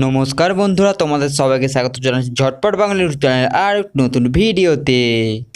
নমস্কার বন্ধুরা, তোমাদের সবাইকে স্বাগত জানাচ্ছি ঝটপট বাংলা ইউটিউব চ্যানেল আর নতুন ভিডিওতে।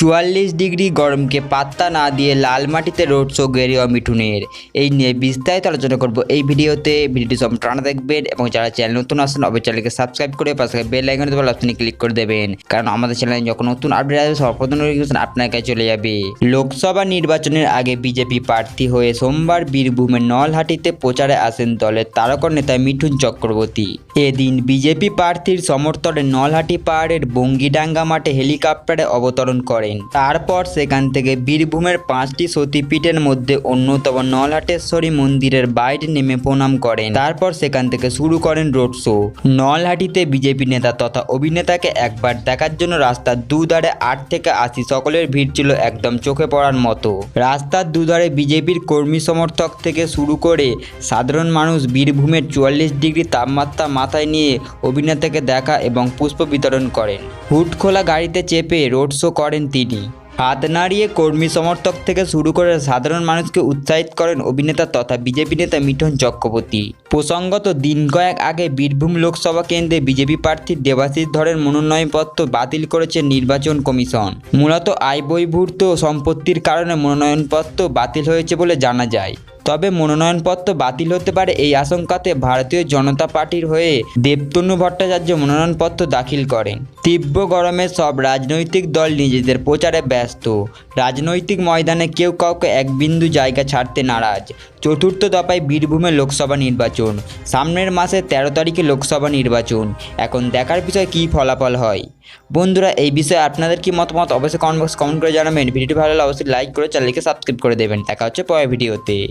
চুয়াল্লিশ ডিগ্রি গরমকে পাত্তা না দিয়ে লাল মাটিতে রোড শো গেরিয়া মিঠুনের। এই নিয়ে বিস্তারিত আলোচনা করব এই ভিডিওতে। ভিডিওটি সব টানা দেখবেন এবং যারা চ্যানেল নতুন আসেন অবশ্যই চ্যানেলকে সাবস্ক্রাইব করে পাশে বেল আইকন দেওয়ার অপশনে ক্লিক করে দেবেন। কারণ আমাদের চ্যানেলে যখন নতুন আপডেট আসবে, সর্বপ্রথম নোটিফিকেশন আপনার কাছে চলে যাবে। লোকসভা নির্বাচনের আগে বিজেপি প্রার্থী হয়ে সোমবার বীরভূমের নলহাটিতে প্রচারে আসেন দলের তারকা নেতা মিঠুন চক্রবর্তী। এদিন বিজেপি প্রার্থীর সমর্থনে নলহাটি পাহাড়ের বঙ্গিডাঙ্গা মাঠে হেলিকপ্টারে অবতরণ করেন। তারপর সেখান থেকে বীরভূমের পাঁচটি সতীপীঠের মধ্যে অন্যতম নলহাটেশ্বরী মন্দিরের বাইরে নেমে প্রণাম করেন। তারপর সেখান থেকে শুরু করেন রোড শো। নলহাটিতে বিজেপি নেতা তথা অভিনেতাকে একবার দেখার জন্য রাস্তার দুধারে আট থেকে আশি সকলের ভিড় ছিল একদম চোখে পড়ার মতো। রাস্তার দুধারে বিজেপির কর্মী সমর্থক থেকে শুরু করে সাধারণ মানুষ বীরভূমের চুয়াল্লিশ ডিগ্রি তাপমাত্রা মাথায় নিয়ে অভিনেতাকে দেখা এবং পুষ্প বিতরণ করেন। হুড খোলা গাড়িতে চেপে রোড শো করেন তিনি। হাত নাড়িয়ে কর্মী সমর্থক থেকে শুরু করে সাধারণ মানুষকে উৎসাহিত করেন অভিনেতা তথা বিজেপি নেতা মিঠুন চক্রবর্তী। প্রসঙ্গত, দিন কয়েক আগে বীরভূম লোকসভা কেন্দ্রে বিজেপি প্রার্থী দেবাশিস ধরের মনোনয়নপত্র বাতিল করেছে নির্বাচন কমিশন। মূলত আয় বহির্ভূত সম্পত্তির কারণে মনোনয়নপত্র বাতিল হয়েছে বলে জানা যায়। তবে মনোনয়নপত্র বাতিল হতে পারে এই আশঙ্কাতে ভারতীয় জনতা পার্টির হয়ে দেবতনু ভট্টাচার্য মনোনয়নপত্র দাখিল করেন। তীব্র গরমে সব রাজনৈতিক দল নিজেদের প্রচারে ব্যস্ত। রাজনৈতিক ময়দানে কেউ কাউকে এক বিন্দু জায়গা ছাড়তে নারাজ। চতুর্থ দফায় বীরভূমে লোকসভা নির্বাচন। সামনের মাসে তেরো তারিখে লোকসভা নির্বাচন। এখন দেখার বিষয় কী ফলাফল হয়? বন্ধুরা, এই বিষয়ে আপনাদের কি মতামত? অবশ্যই কমেন্ট বক্স কমেন্ট করে জানাবেন। ভিডিওটি ভালো লাগলে অবশ্যই লাইক করে চ্যানেলকে সাবস্ক্রাইব করে দেবেন। দেখা হচ্ছে পরের ভিডিওতে।